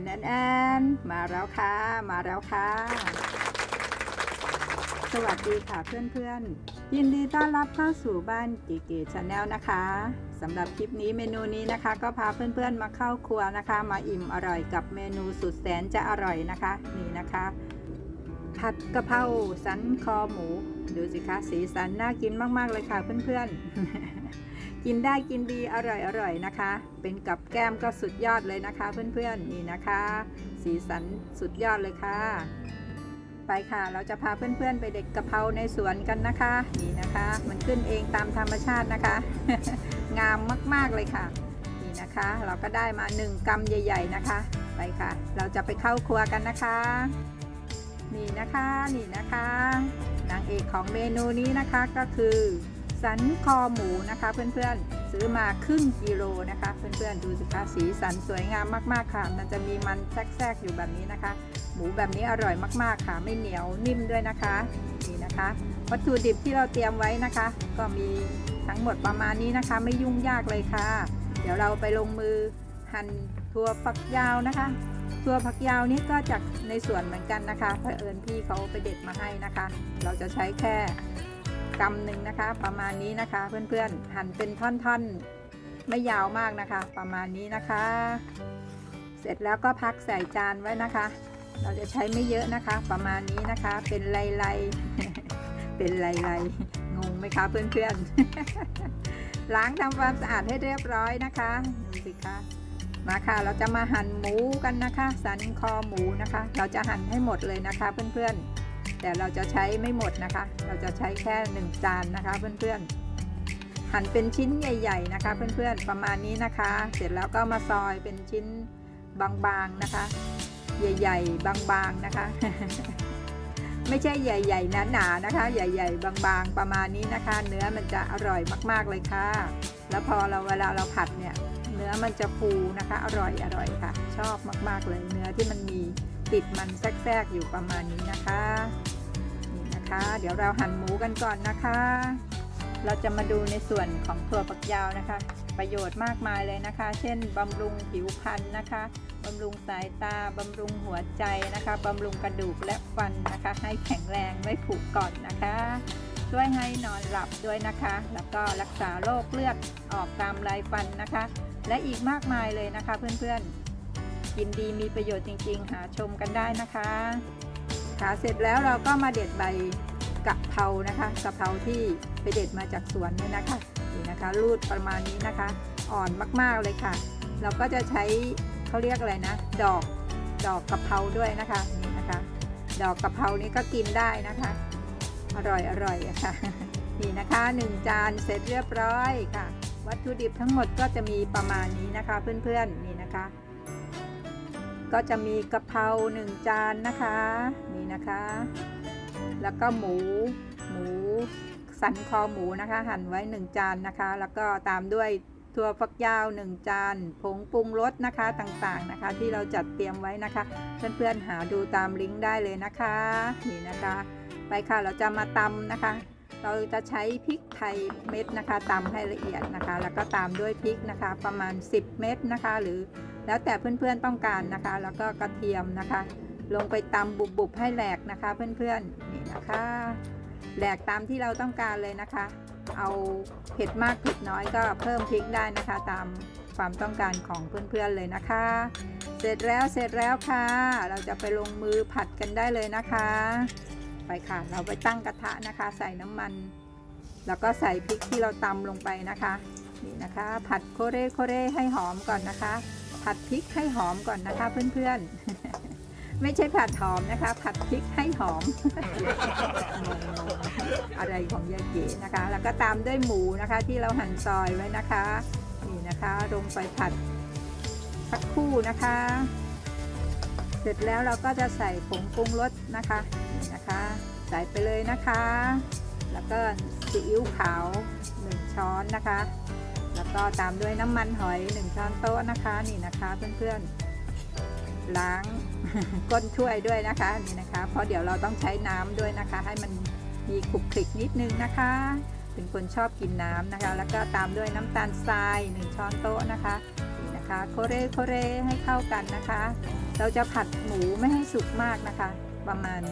อนแอนแอนมาแล้วค่ะ มาแล้วค่ะ สวัสดีค่ะเพื่อนๆ ยินดีต้อนรับเข้าสู่บ้านเก๋ๆชาแนลนะคะสำหรับคลิปนี้เมนูนี้นะคะ ก็พาเพื่อนๆมาเข้าครัวนะคะ มาอิ่มอร่อยกับเมนูสุดแสนจะอร่อยนะคะ นี่นะคะ ผัดกะเพราสันคอหมู ดูสิคะสีสันน่ากินมากๆเลยค่ะเพื่อนๆ กินได้กินดีอร่อยอร่อยนะคะ เป็นกับแก้มก็สุดยอดเลยนะคะ เพื่อนๆนี่นะคะ สีสันสุดยอดเลยค่ะ ไปค่ะเราจะพาเพื่อนๆ ไปเด็ดกะเพราในสวนกันนะคะนี่นะคะ มันขึ้นเองตามธรรมชาตินะคะ งามมากๆเลยค่ะนี่นะคะ เราก็ได้มา 1กำใหญ่ ๆนะคะ ไปค่ะ เราจะไปเข้าครัวกันนะคะนี่นะคะนี่นะคะนางเอกของเมนูนี้นะคะก็คือ สันคอหมูนะคะ เพื่อนๆซื้อมาครึ่งกิโลนะคะ เพื่อนๆดูสิคะสีสันสวยงามมากๆค่ะ มันจะมีมันแทรกๆอยู่แบบนี้นะคะ หมูแบบนี้อร่อยมากๆค่ะ ไม่เหนียวนิ่มด้วยนะคะนี่นะคะ วัตถุดิบที่เราเตรียมไว้นะคะ ก็มีทั้งหมดประมาณนี้นะคะ ไม่ยุ่งยากเลยค่ะ เดี๋ยวเราไปลงมือหั่นถั่วฝักยาวนะคะตัวผักยาวนี่ก็จากในสวนเหมือนกันนะคะเผอิญพี่เขาไปเด็ดมาให้นะคะ เราจะใช้แค่ กำหนึ่งนะคะ ประมาณนี้นะคะ เพื่อนๆ หั่นเป็นท่อนๆ ไม่ยาวมากนะคะ ประมาณนี้นะคะ เสร็จแล้วก็พักใส่จานไว้นะคะ เราจะใช้ไม่เยอะนะคะ ประมาณนี้นะคะ เป็นไลๆเป็นไลๆงงไหมคะเพื่อนๆ ล้างทำความสะอาดให้เรียบร้อยนะคะดูสิคะมาค่ะ เราจะมาหั่นหมูกันนะคะ สันคอหมูนะคะ เราจะหั่นให้หมดเลยนะคะ เพื่อนๆ แต่เราจะใช้ไม่หมดนะคะ เราจะใช้แค่หนึ่งจานนะคะเพื่อนๆ หั่นเป็นชิ้นใหญ่ ๆ นะคะ เพื่อนๆ ประมาณนี้นะคะ เสร็จแล้วก็มาซอยเป็นชิ้นบางๆนะคะ ใหญ่ ๆ บางๆนะคะ ไม่ใช่ใหญ่ ๆหนาๆนะคะ ใหญ่ ๆ บางๆ ประมาณนี้นะคะ เนื้อมันจะอร่อยมากๆเลยค่ะ แล้วพอเราเวลาเราผัดเนี่ย เนื้อมันจะฟูนะคะ อร่อยอร่อยค่ะ ชอบมากๆเลยเนื้อที่มันมี ติดมันแทรกๆอยู่ประมาณนี้นะคะนี่นะคะ เดี๋ยวเราหั่นหมูกันก่อนนะคะ เราจะมาดูในส่วนของถั่วฝักยาวนะคะ ประโยชน์มากมายเลยนะคะ เช่นบำรุงผิวพรรณนะคะบำรุงสายตาบำรุงหัวใจนะคะบำรุงกระดูกและฟันนะคะ ให้แข็งแรงไม่ผุก่อนนะคะช่วยให้นอนหลับด้วยนะคะ แล้วก็รักษาโรคเลือดออกตามลายฟันนะคะ และอีกมากมายเลยนะคะเพื่อนๆ กินดีมีประโยชน์จริง ๆ หาชมกันได้นะคะค่ะเสร็จแล้วเราก็มาเด็ดใบกะเพรานะคะกะเพราที่ไปเด็ดมาจากสวนเนี่ยนะคะนี่นะคะ รูดประมาณนี้นะคะ อ่อนมากๆเลยค่ะ เราก็จะใช้เขาเรียกอะไรนะ ดอกดอกกะเพราด้วยนะคะนี่นะคะ ดอกกะเพรานี้ก็กินได้นะคะ อร่อยอร่อยะค่ะนี่นะคะหนึ่งจานเสร็จเรียบร้อยค่ะ วัตถุดิบทั้งหมดก็จะมีประมาณนี้นะคะ เพื่อนๆนี่นะคะ ก็จะมีกะเพราหนึ่งจานนะคะนี่นะคะ แล้วก็หมูหมูสันคอหมูนะคะ หั่นไว้หนึ่งจานนะคะ แล้วก็ตามด้วยถั่วฝักยาวหนึ่งจานผงปรุงรสนะคะต่างๆนะคะ ที่เราจัดเตรียมไว้นะคะ เพื่อนๆหาดูตามลิงก์ได้เลยนะคะนี่นะคะ ไปค่ะเราจะมาตำนะคะเราจะใช้พริกไทยเม็ดนะคะตำให้ละเอียดนะคะ แล้วก็ตามด้วยพริกนะคะ ประมาณ 10 เม็ดนะคะ หรือ แล้วแต่เพื่อนๆต้องการนะคะ แล้วก็กระเทียมนะคะ ลงไปตำบุบๆให้แหลกนะคะเพื่อนๆนี่นะคะแหลกตามที่เราต้องการเลยนะคะ เอาเผ็ดมากเผ็ดน้อยก็เพิ่มพริกได้นะคะ ตามความต้องการของเพื่อนๆเลยนะคะ เสร็จแล้วเสร็จแล้วค่ะ เราจะไปลงมือผัดกันได้เลยนะคะ ไปค่ะ เราไปตั้งกระทะนะคะ ใส่น้ำมัน แล้วก็ใส่พริกที่เราตำลงไปนะคะ นี่นะคะ ผัดโคเรโคเรให้หอมก่อนนะคะ ผัดพริกให้หอมก่อนนะคะเพื่อนๆ ไม่ใช่ผัดหอมนะคะ ผัดพริกให้หอม อะไรของยายเก๋นะคะ แล้วก็ตามด้วยหมูนะคะ ที่เราหั่นซอยไว้นะคะ นี่นะคะลงไปผัดสักคู่นะคะ เสร็จแล้วเราก็จะใส่ผงปรุงรสนะคะนี่นะคะ ใส่ไปเลยนะคะ แล้วก็ซีอิ๊วขาว1ช้อนนะคะ แล้วก็ตามด้วยน้ำมันหอย1ช้อนโต๊ะนะคะนี่นะคะเพื่อนๆล้างก้นถ้วยด้วยนะคะนี่นะคะ เพราะเดี๋ยวเราต้องใช้น้ำด้วยนะคะ ให้มันมีคลุกคลิกนิดนึงนะคะ เป็นคนชอบกินน้ำนะคะ แล้วก็ตามด้วยน้ำตาลทราย1ช้อนโต๊ะนะคะนี่นะคะโคเรโคเรให้เข้ากันนะคะ เราจะผัดหมูไม่ให้สุกมากนะคะ ประมาณ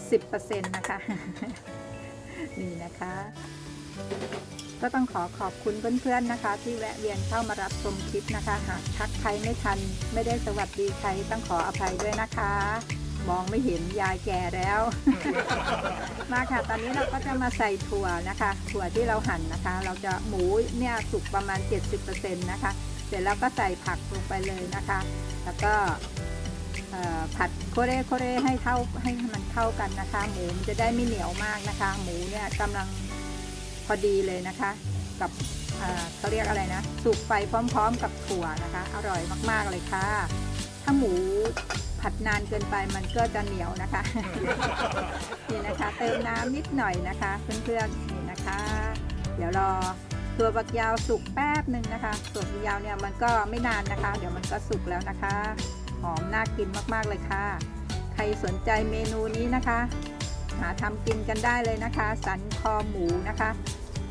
70%นะคะนี่นะคะ ก็ต้องขอขอบคุณเพื่อนๆนะคะ ที่แวะเวียนเข้ามารับชมคลิปนะคะ หากทักใครไม่ทัน ไม่ได้สวัสดีใครต้องขออภัยด้วยนะคะ มองไม่เห็นยายแก่แล้ว มาค่ะ ตอนนี้เราก็จะมาใส่ถั่วนะคะ ถั่วที่เราหั่นนะคะ เราจะหมูเนี่ยสุกประมาณ 70%นะคะ เสร็จแล้วก็ใส่ผักลงไปเลยนะคะ แล้วก็ผัดโคเรโคเรให้เท่าให้มันเข้ากันนะคะ หมูจะได้ไม่เหนียวมากนะคะ หมูเนี่ยกำลัง พอดีเลยนะคะ กับเขาเรียกอะไรนะ สุกไปพร้อม ๆ กับถั่วนะคะ อร่อยมากๆเลยค่ะ ถ้าหมูผัดนานเกินไปมันก็จะเหนียวนะคะ นี่นะคะเติมน้ำนิดหน่อยนะคะ เพื่อนๆนี่นะคะ เดี๋ยวรอตัวบักยาวสุกแป๊บหนึ่งนะคะตัวบักยาวเนี่ยมันก็ไม่นานนะคะ เดี๋ยวมันก็สุกแล้วนะคะ หอมน่ากินมากๆเลยค่ะ ใครสนใจเมนูนี้นะคะ หาทำกินกันได้เลยนะคะ สันคอหมูนะคะ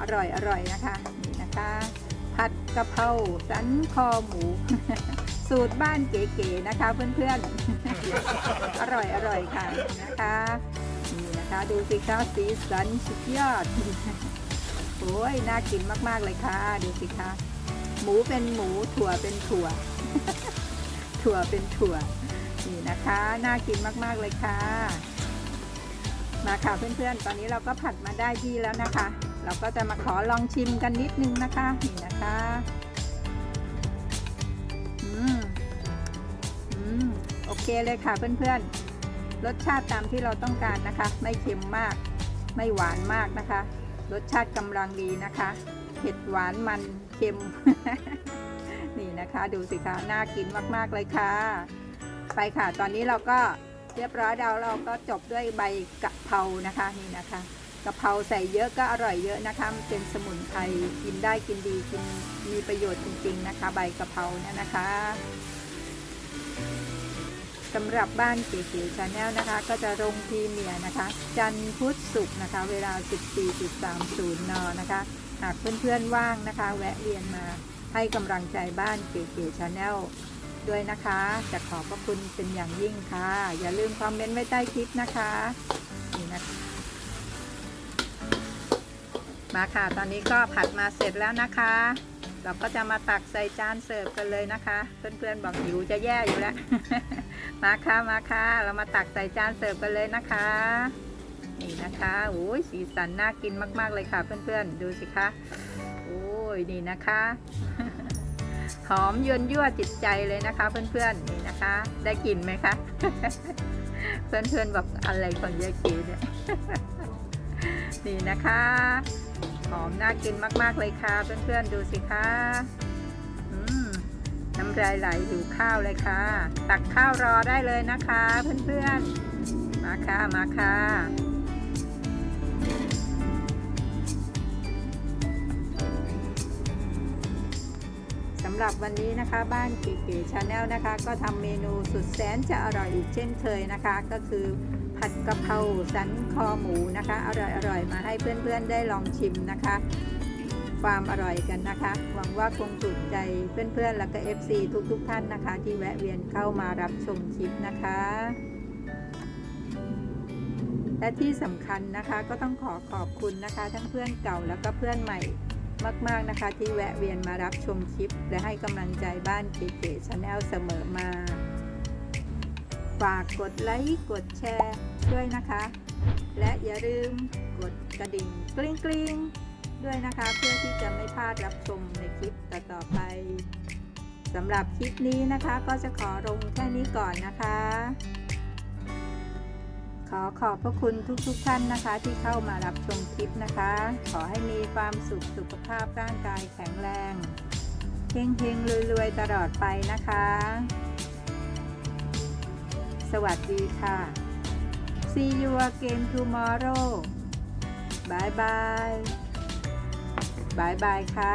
อร่อยอร่อยนะคะนี่นะคะ ผัดกะเพราสันคอหมู สูตรบ้านเก๋ๆนะคะเพื่อนๆ อร่อยอร่อยค่ะนะคะนี่นะคะดูสิคะสีสันสุดยอดโอ้ยน่ากินมากๆเลยค่ะดูสิคะหมูเป็นหมูถั่วเป็นถั่ว ถั่วเป็นถั่วนี่นะคะน่ากินมากๆเลยค่ะมาค่ะเพื่อนๆ ตอนนี้เราก็ผัดมาได้ที่แล้วนะคะ เราก็จะมาขอลองชิมกันนิดนึงนะคะนี่นะคะอืมอืมโอเคเลยค่ะเพื่อนๆ รสชาติตามที่เราต้องการนะคะ ไม่เค็มมาก ไม่หวานมากนะคะ รสชาติกำลังดีนะคะ เผ็ดหวานมันเค็ม นี่นะคะดูสิคะน่ากินมากๆเลยค่ะ ไปค่ะ ตอนนี้เราก็เรียบร้อยแล้วเราก็จบด้วยใบกะเพรานะคะนี่นะคะะเพราใส่เยอะก็อร่อยเยอะนะคะ เป็นสมุนไพรกินได้กินดีกินมีประโยชน์จริงๆนะคะ ใบกะเพราเนี่ยนะคะสำหรับบ้านเก๋ๆชาแนลนะคะ ก็จะลงพีเมียนะคะ จันพุธศุกร์นะคะ เวลา 14.30 น นะคะ หากเพื่อนๆว่างนะคะ แวะเวียนมาให้กำลังใจบ้านเก๋ๆชาแนลด้วยนะคะ จะขอบพระคุณเป็นอย่างยิ่งค่ะ อย่าลืมคอมเมนต์ไว้ใต้คลิปนะคะนี่นะคะ มาค่ะ ตอนนี้ก็ผัดมาเสร็จแล้วนะคะ เราก็จะมาตักใส่จานเสิร์ฟกันเลยนะคะ เพื่อนๆบอกหิวจะแย่อยู่แล้ว มาค่ะมาค่ะ เรามาตักใส่จานเสิร์ฟกันเลยนะคะ นี่นะคะโอ้ยสีสันน่ากินมากๆเลยค่ะ เพื่อนๆ ดูสิคะโอ้ยนี่นะคะ หอมยวนยั่วจิตใจเลยนะคะ เพื่อนๆนี่นะคะ ได้กลิ่นไหมคะ เพื่อนๆบอกอะไรของยายกีเนี่ยนี่นะคะ หอมน่ากินมาก ๆ เลยค่ะ เพื่อน ๆ ดูสิคะน้ำลายไหลหิวข้าวเลยค่ะ ตักข้าวรอได้เลยนะคะ เพื่อน ๆ มาค่ะ มาค่ะสำหรับวันนี้นะคะบ้านเก๋ชาแนลนะคะ ก็ทำเมนูสุดแสนจะอร่อยอีกเช่นเคยนะคะ ก็คือ ผัดกะเพราสันคอหมูนะคะ อร่อยๆมาให้เพื่อนๆได้ลองชิมนะคะ ความอร่อยกันนะคะ หวังว่าคงถูกใจเพื่อนๆ แล้วก็ FC ทุกๆท่านนะคะ ที่แวะเวียนเข้ามารับชมคลิปนะคะและที่สำคัญนะคะก็ต้องขอขอบคุณนะคะ ทั้งเพื่อนเก่าแล้วก็เพื่อนใหม่มากๆนะคะ ที่แวะเวียนมารับชมคลิป และให้กำลังใจบ้านเก๋ๆชาแนลเสมอมา ฝากกดไลค์กดแชร์ด้วยนะคะ และอย่าลืมกดกระดิ่งกริ๊งกริ๊งด้วยนะคะ เพื่อที่จะไม่พลาดรับชมในคลิปต่อๆไปสำหรับคลิปนี้นะคะก็จะขอลงแค่นี้ก่อนนะคะ ขอขอบพระคุณทุกๆทท่านนะคะ ที่เข้ามารับชมคลิปนะคะ ขอให้มีความสุขสุขภาพร่างกายแข็งแรงเฮงเฮงๆรวยๆตลอดไปนะคะ สวัสดีค่ะ See you again tomorrow บายบายบายบายค่ะ